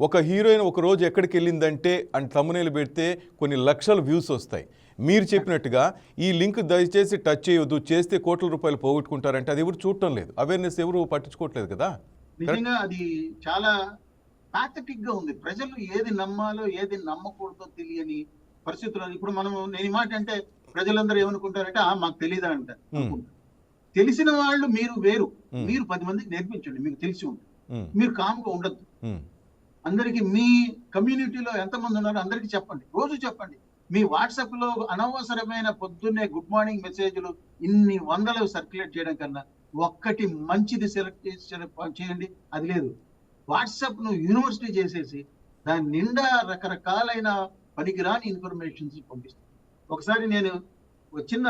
ఒక హీరోయిన్ ఒక రోజు ఎక్కడికి వెళ్ళిందంటే అని తమ్మునేలు పెడితే కొన్ని లక్షల వ్యూస్ వస్తాయి. మీరు చెప్పినట్టుగా ఈ లింక్ దయచేసి టచ్ చేయొద్దు చేస్తే కోట్ల రూపాయలు పోగొట్టుకుంటారంటే అది ఎవరు చూడటం లేదు. అవేర్నెస్ ఎవరు పట్టించుకోవట్లేదు కదా? నిజంగా అది చాలా పాథటిక్గా ఉంది. ప్రజలు ఏది నమ్మాలో ఏది నమ్మకూడదో తెలియని పరిస్థితులు ఇప్పుడు మనం నేను మాట అంటే ప్రజలందరూ ఏమనుకుంటారంటే ఆ మాకు తెలియదా అంటారు Hmm. తెలిసిన వాళ్ళు మీరు వేరు. Hmm. మీరు పది మందికి నేర్పించండి మీకు తెలిసి ఉంటుంది. ఉమ్, మీరు కామ్గా ఉండద్దు. అందరికి మీ కమ్యూనిటీలో ఎంతమంది ఉన్నారో అందరికి చెప్పండి. రోజు చెప్పండి. మీ వాట్సాప్లో అనవసరమైన పొద్దున్నే గుడ్ మార్నింగ్ మెసేజ్లు ఇన్ని వందలు సర్క్యులేట్ చేయడం కన్నా ఒక్కటి మంచిది సెలెక్ట్ చేయండి. అది లేదు. వాట్సాప్ను యూనివర్సిటీ చేసేసి దాని నిండా రకరకాలైన పనికిరాని ఇన్ఫర్మేషన్స్ పంపిస్తాను ఒకసారి నేను చిన్న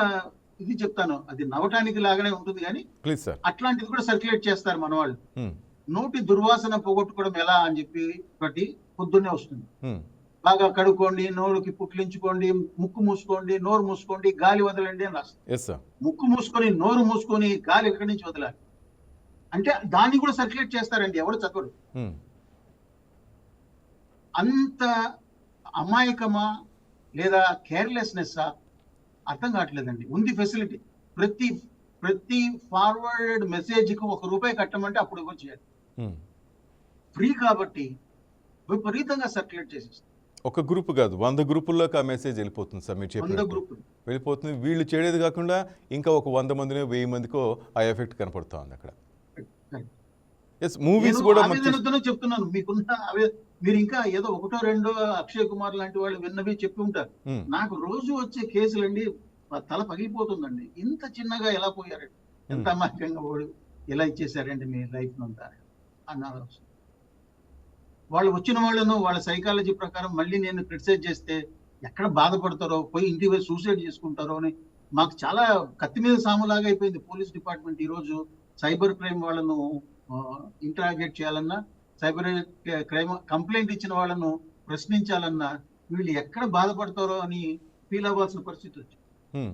ఇది చెప్తాను. అది నవ్వటానికి లాగానే ఉంటుంది కానీ అట్లాంటిది కూడా సర్క్యులేట్ చేస్తారు మన వాళ్ళు నోటి దుర్వాసన పోగొట్టుకోవడం ఎలా అని చెప్పి ఒకటి పొద్దున్నే వస్తుంది. బాగా కడుక్కోండి నోరుకి పుట్లించుకోండి ముక్కు మూసుకోండి నోరు మూసుకోండి గాలి వదలండి అని రాస్తుంది ముక్కు మూసుకొని నోరు మూసుకొని గాలి ఎక్కడి నుంచి వదలాలి? అంటే దాన్ని కూడా సర్క్యులేట్ చేస్తారండి ఎవరు చదవరు. అంత అమాయకమా లేదా కేర్లెస్నెస్ అర్థం కావట్లేదండి. ఉంది ఫెసిలిటీ. ప్రతి ప్రతి ఫార్వర్డ్ మెసేజ్కి ఒక రూపాయి కట్టమంటే అప్పుడు ఇవ్వచ్చు చేయాలి. ఫ్రీ కాబట్టి విపరీతంగా సర్క్యులేట్ చేసేస్తారు ఒక గ్రూప్ కాదు వంద గ్రూపుల్లోకి ఆ మెసేజ్ వెళ్ళిపోతుంది సార్ మీరు గ్రూపులు వెళ్ళిపోతుంది. వీళ్ళు చేయలేదు కాకుండా ఇంకా ఒక వంద మందినో వెయ్యి మందికో ఆ ఎఫెక్ట్ కనపడుతూ ఉంది అక్కడ. ఎస్ మూవీస్ కూడా చూస్- చెప్తున్నాను. మీకున్న మీరు ఇంకా ఏదో ఒకటో రెండో అక్షయ్ కుమార్ లాంటి వాళ్ళు విన్నవి చెప్పి ఉంటారు. ఉమ్, నాకు రోజు వచ్చే కేసులండి ఆ తల పగిలిపోతుందండి. ఇంత చిన్నగా ఎలా పోయారండి ఎంత అమాయకంగా వాడు ఎలా ఇచ్చేసారండి మీ లైఫ్ అంతా? అన్నారు వాళ్ళు వచ్చిన వాళ్ళను వాళ్ళ సైకాలజీ ప్రకారం మళ్ళీ నేను క్రిటిసైజ్ చేస్తే ఎక్కడ బాధపడతారో పోయి ఇంటికి పోయి సూసైడ్ చేసుకుంటారో అని మాకు చాలా కత్తి మీద సాములాగా అయిపోయింది. పోలీస్ డిపార్ట్మెంట్ ఈ రోజు సైబర్ క్రైమ్ వాళ్ళను ఇంటరాగేట్ చేయాలన్నా సైబర్ క్రైమ్ కంప్లైంట్ ఇచ్చిన వాళ్ళను ప్రశ్నించాలన్నా వీళ్ళు ఎక్కడ బాధపడతారో అని ఫీల్ అవ్వాల్సిన పరిస్థితి వచ్చింది. Hmm.